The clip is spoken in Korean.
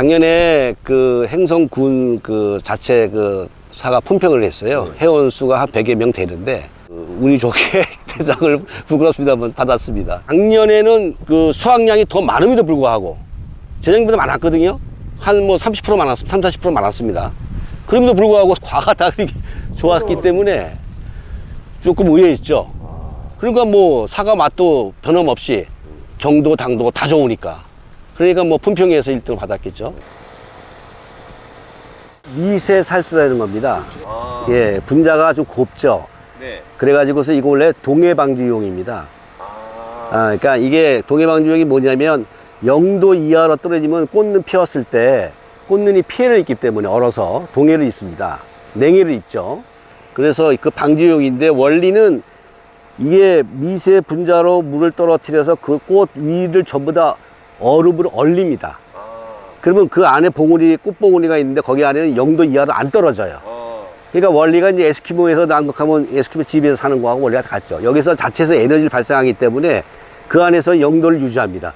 작년에 그 행성군 그 자체 그 사과 품평을 했어요. 회원 수가 한 100여 명 되는데 그 운이 좋게 대상을 부끄럽습니다만 받았습니다. 작년에는 그 수확량이 더 많음에도 불구하고 재작년보다 많았거든요. 한 뭐 30% 많았, 3, 40% 많았습니다. 그럼에도 불구하고 과가 다 그렇게 좋았기 때문에 조금 의외했죠. 그러니까 뭐 사과 맛도 변함없이 경도, 당도 다 좋으니까. 그러니까 뭐 품평에서 1등 받았겠죠. 미세 살수라는 겁니다. 아, 예, 분자가 좀 곱죠. 네. 그래가지고서 이거 원래 동해방지용입니다. 아, 아, 그러니까 이게 동해방지용이 뭐냐면 0도 이하로 떨어지면 꽃눈 피었을 때 꽃눈이 피해를 입기 때문에 얼어서 동해를 입습니다. 냉해를 입죠. 그래서 그 방지용인데 원리는 이게 미세 분자로 물을 떨어뜨려서 그 꽃 위를 전부 다 얼음으로 얼립니다. 아, 그러면 그 안에 봉우리, 꽃봉우리가 있는데 거기 안에는 0도 이하로 안 떨어져요. 어, 그러니까 원리가 이제 에스키모에서 남극하면 에스키모 집에서 사는 거하고 원리가 같죠. 여기서 자체에서 에너지를 발생하기 때문에 그 안에서 영도를 유지합니다.